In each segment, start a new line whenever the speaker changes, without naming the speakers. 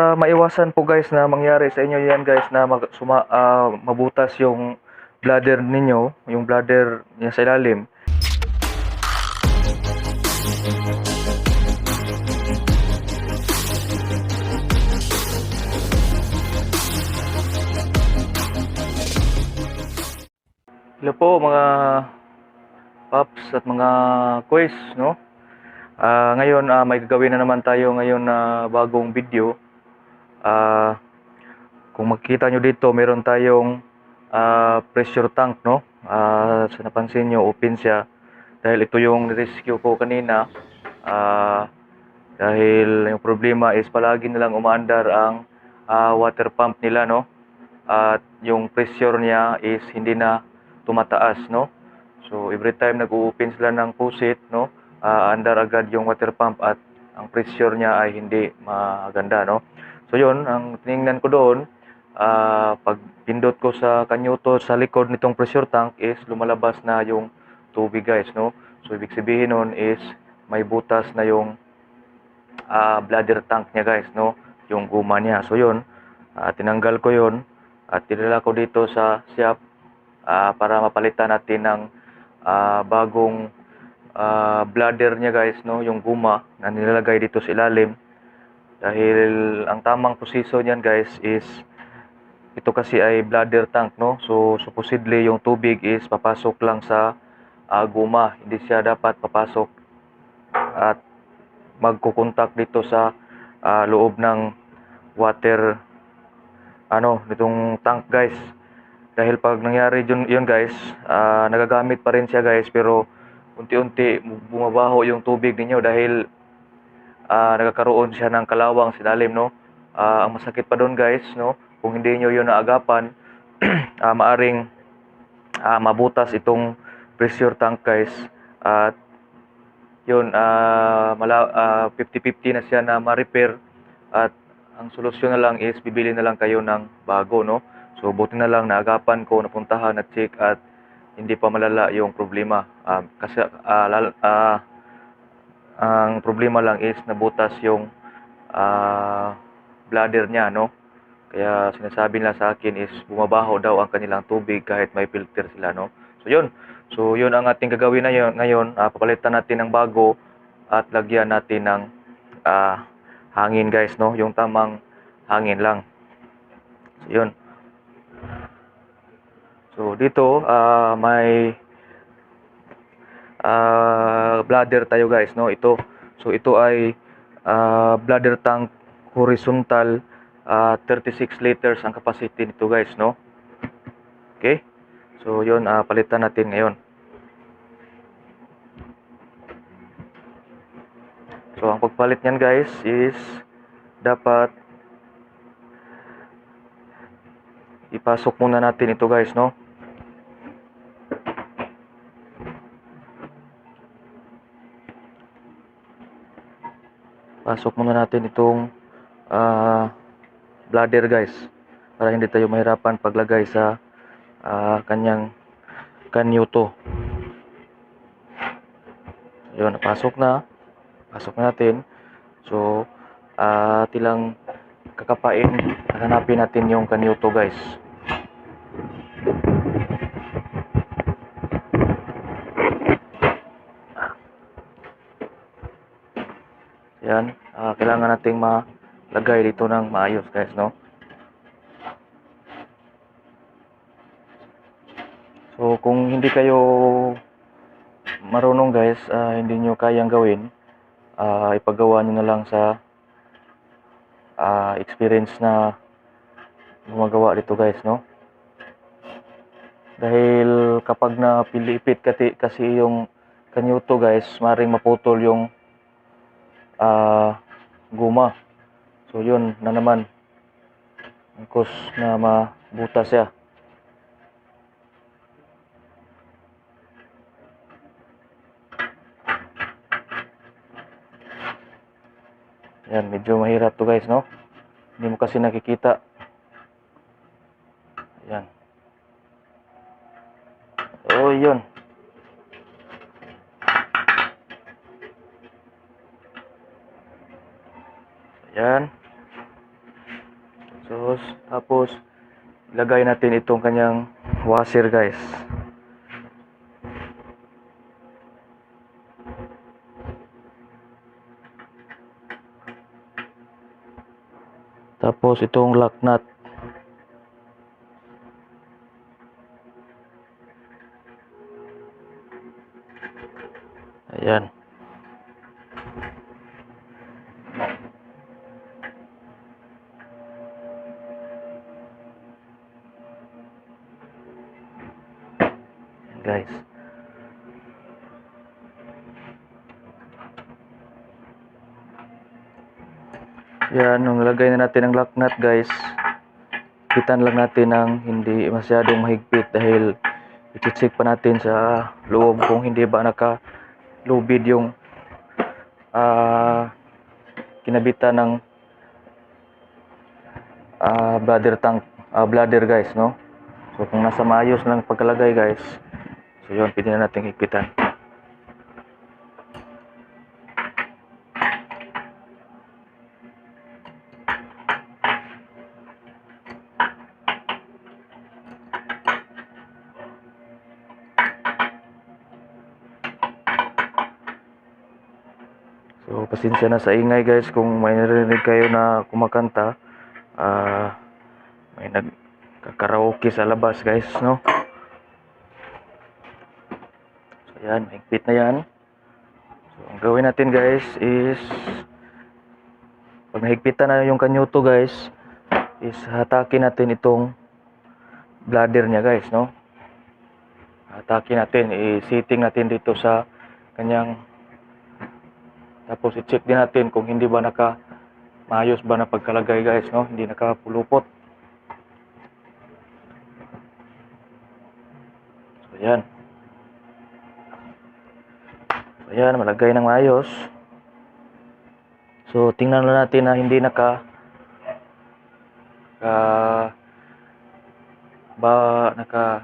Ah, maiwasan po guys na mangyari sa inyo yan guys na mag, suma, ah, mabutas yung bladder ninyo, yung bladder niya sa ilalim. Hello po mga paps at mga quiz, no? Ah, ngayon ah, may gagawin na naman tayo ngayon na bagong video. Ah, kung makikita nyo dito, meron tayong ah, pressure tank, no? Ah, sa napansin nyo, open siya. Dahil ito yung rescue ko kanina. Ah, dahil yung problema is palagi nilang umaandar ang ah, water pump nila, no? At yung pressure niya is hindi na tumataas, no? So, every time nag-open sila ng pusit, no? ah, andar agad yung water pump at ang pressure niya ay hindi maganda, no? So, yun, ang tiningnan ko doon, ah, pag pindot ko sa kanyuto sa likod nitong pressure tank is lumalabas na yung tubig, guys, no? So, ibig sabihin nun is may butas na yung ah, bladder tank niya, guys, no? Yung guma niya. So, yun, ah, tinanggal ko yun at tinala ko dito sa shop ah, para mapalitan natin ng ah, bagong ah, bladder niya guys no yung guma na nilalagay dito sa ilalim dahil ang tamang posisyon niyan guys is ito kasi ay bladder tank no? So supposedly yung tubig is papasok lang sa ah, guma. Hindi siya dapat papasok at magkukontak dito sa ah, loob ng water ano nitong tank guys. Dahil pag nangyari yun, yun guys, ah, nagagamit pa rin siya guys pero unti-unti bumabaho yung tubig ninyo dahil ah, nagkakaroon siya ng kalawang sa ilalim no. Ah, ang masakit pa doon guys no, kung hindi niyo yun naagapan, ah, maaring ah, mabutas itong pressure tank guys at yun ah mala, ah, 50-50 na siya na ma-repair at ang solusyon na lang is bibili na lang kayo ng bago no. So buti na lang naagapan ko, napuntahan at check at hindi pa malala yung problema. Ah, kasi ah, lal- ah, ang problema lang is nabutas yung ah, bladder niya no. Kaya sinasabi nila sa akin is bumabaho daw ang kanilang tubig kahit may filter sila no. So yun. So yun ang ating gagawin na yun, ngayon. Ah, papalitan natin ng bago at lagyan natin ng ah, hangin guys no, yung tamang hangin lang. So yun. So dito ah, may ah, bladder tayo guys no ito. So ito ay ah, bladder tank horizontal ah, 36 liters ang capacity nito guys no. Okay? So yun ah, palitan natin ngayon. So ang pagpalit niyan guys is dapat ipasok muna natin ito guys no. Pasok muna natin itong ah, bladder guys para hindi tayo mahirapan paglagay sa ah, kanyang kanyuto. Yun, napasok na. Pasok na natin. So, ah tilang kakapain. Hanapin natin yung kanyuto guys. Yan, kailangan nating malagay dito ng maayos guys, no? So, kung hindi kayo marunong guys, ah, hindi nyo kayang gawin, ah, ipagawa nyo na lang sa ah, experience na gumagawa dito guys, no? Dahil kapag napilipit kasi, kasi yung kanyuto guys, maring maputol yung ah, guma. So yun na naman. Ang cause na mabutas siya. Yan, medyo mahirap to guys, no? Hindi mo kasi nakikita. Yan. Oh, yun. Yan. So, tapos, ilagay natin itong kanyang washer guys. Tapos, itong lock nut. Yan, nung lagay na natin ang lock nut guys, kitan lang natin ng hindi masyadong mahigpit dahil i-check pa natin sa loob kung hindi ba naka lubid yung ah kinabitan ng ah bladder tank ah, bladder guys no? So kung nasa maayos lang pagkalagay guys so yun pwede na natin higpitan pasensya na sa ingay guys kung may narinig kayo na kumakanta. Ah, may nagkakaraoke sa labas guys, no? So, yan, mahigpit na yan. So, ang gawin natin guys is pag nahigpitan na yung kanyuto guys, is hatakin natin itong bladder niya guys, no? Hatakin natin, i-sitting natin dito sa kanyang tapos i-check din natin kung hindi ba naka maayos ba na pagkalagay guys, no? Hindi nakapulupot. So yan. So yan, malagay ng maayos. So tingnan na natin na hindi naka ka ba naka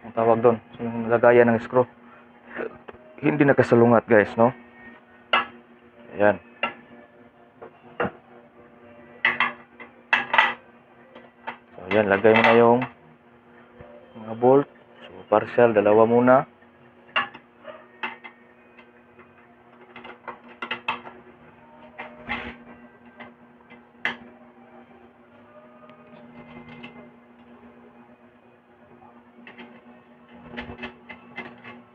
ang tawag doon, yung lagayan ng screw. Hindi nakasalungat guys, no? Ayan. So, ayan, lagay mo na yung mga bolt. So, partial, dalawa muna.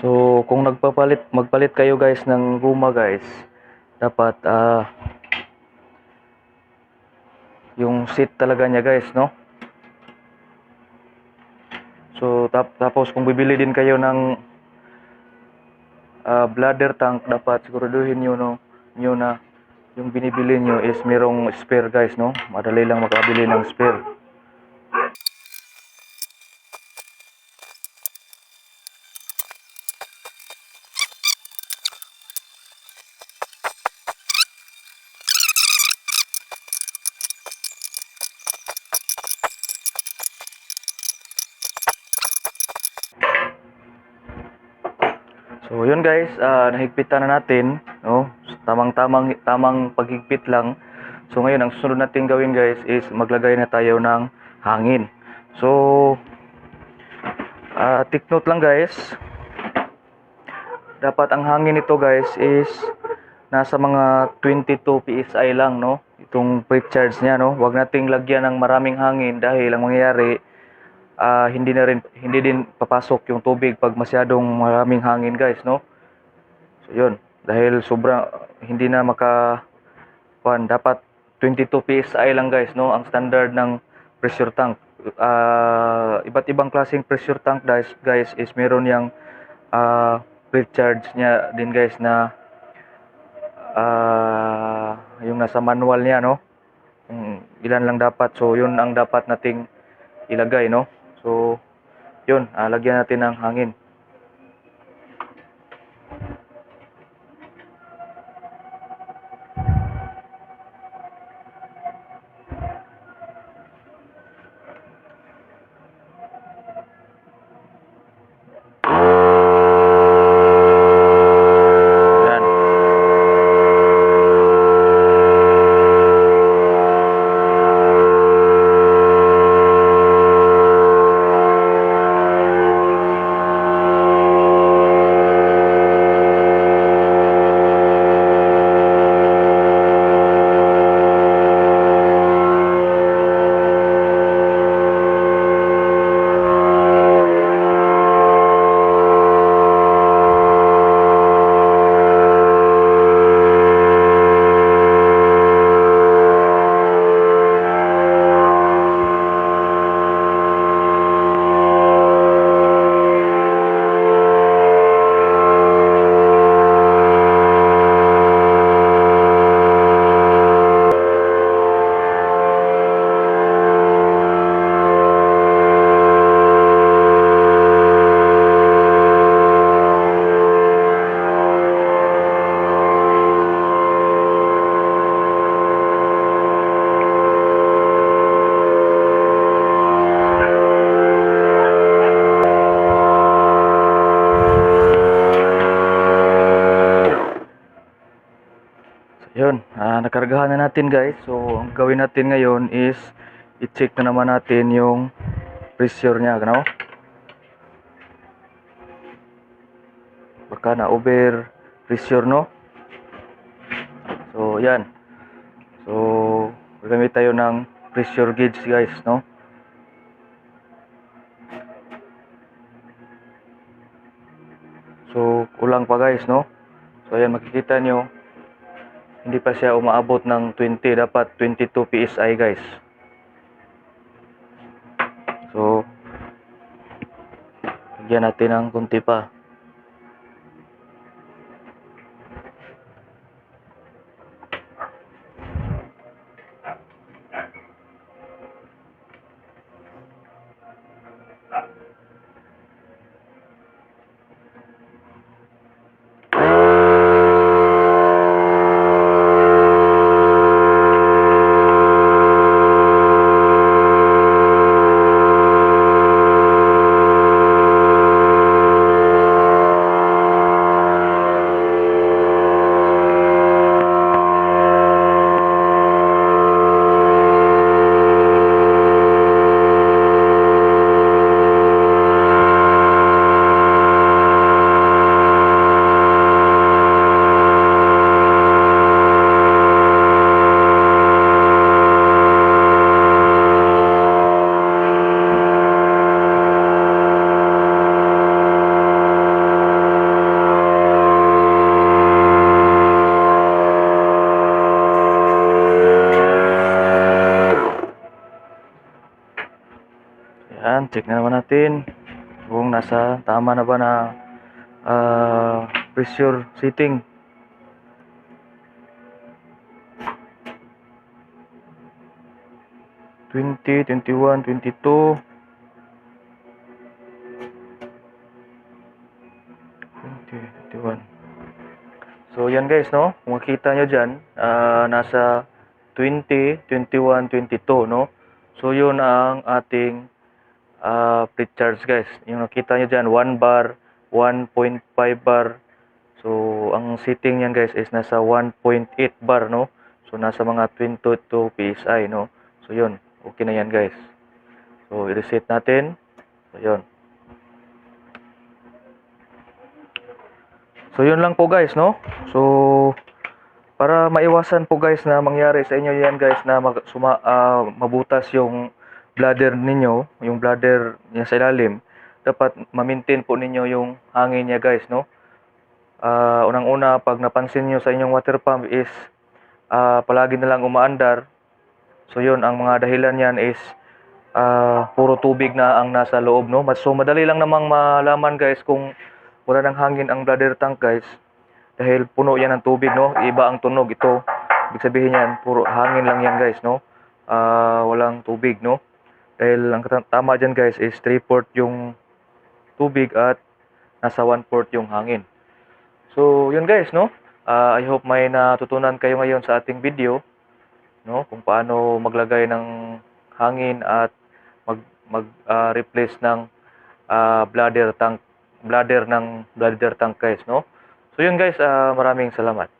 So, kung nagpapalit, magpalit kayo guys ng guma guys, dapat ah yung seat talaga niya guys no? So tap tapos kung bibili din kayo ng ah, bladder tank dapat siguraduhin niyo no niyo na yung binibili niyo is merong spare guys no? Madali lang makabili ng spare So yun guys, ah, nahigpitan na natin, no? Tamang-tamang tamang paghigpit lang. So ngayon ang susunod natin gawin guys is maglagay na tayo ng hangin. So ah take note lang guys. Dapat ang hangin nito guys is nasa mga 22 PSI lang, no? Itong pre-charge niya, no? Huwag nating lagyan ng maraming hangin dahil ang mangyayari ah hindi na rin hindi din papasok yung tubig pag masyadong maraming hangin guys no? So yun. Dahil sobrang hindi na maka kuan dapat 22 psi lang guys no? Ang standard ng pressure tank. Ah, iba't ibang klaseng pressure tank guys guys is meron yang ah pre-charge niya din guys na ah yung nasa manual niya no? Kung ilan lang dapat. So yun ang dapat nating ilagay no so yun ah, lagyan natin ng hangin yan Ah, nakargahan na natin guys. So, ang gawin natin ngayon is i-check na naman natin yung pressure niya, ano? Baka na over pressure, no? So, yan. So, gagamit tayo ng pressure gauge guys, no? So, kulang pa guys, no? So, ayan, makikita nyo, hindi pa siya umaabot ng 20, dapat 22 PSI guys. So, lagyan natin ng kunti pa. Check na naman natin kung nasa tama na ba na ah, pressure setting. Twenty, twenty-one, twenty-two. Twenty, twenty-one. So, yan guys, no? Kung makita nyo dyan, ah, nasa 20, 21, 22, no? So, yun ang ating ah pre-charge guys. Yung nakita nyo dyan, 1 bar, 1.5 bar. So, ang setting yan guys is nasa 1.8 bar, no? So, nasa mga 22 PSI, no? So, yun. Okay na yan guys. So, i-reset natin. So, yun. So, yun lang po guys, no? So, para maiwasan po guys na mangyari sa inyo yan guys na mag, suma, ah, mabutas yung bladder ninyo, yung bladder niya sa ilalim, dapat ma-maintain po ninyo yung hangin niya guys, no? Ah, unang-una, pag napansin niyo sa inyong water pump is ah, palagi na lang umaandar. So yun, ang mga dahilan yan is ah, puro tubig na ang nasa loob, no? So madali lang namang malaman guys kung wala ng hangin ang bladder tank guys. Dahil puno yan ng tubig, no? Iba ang tunog ito. Ibig sabihin yan, puro hangin lang yan guys, no? Ah, walang tubig, no? Dahil ang tama dyan guys is 3-4 yung tubig at nasa 1-4 yung hangin. So, yun guys, no? Ah, I hope may natutunan kayo ngayon sa ating video, no? Kung paano maglagay ng hangin at mag mag ah, replace ng ah, bladder tank bladder ng bladder tank guys, no? So yun guys, ah, maraming salamat.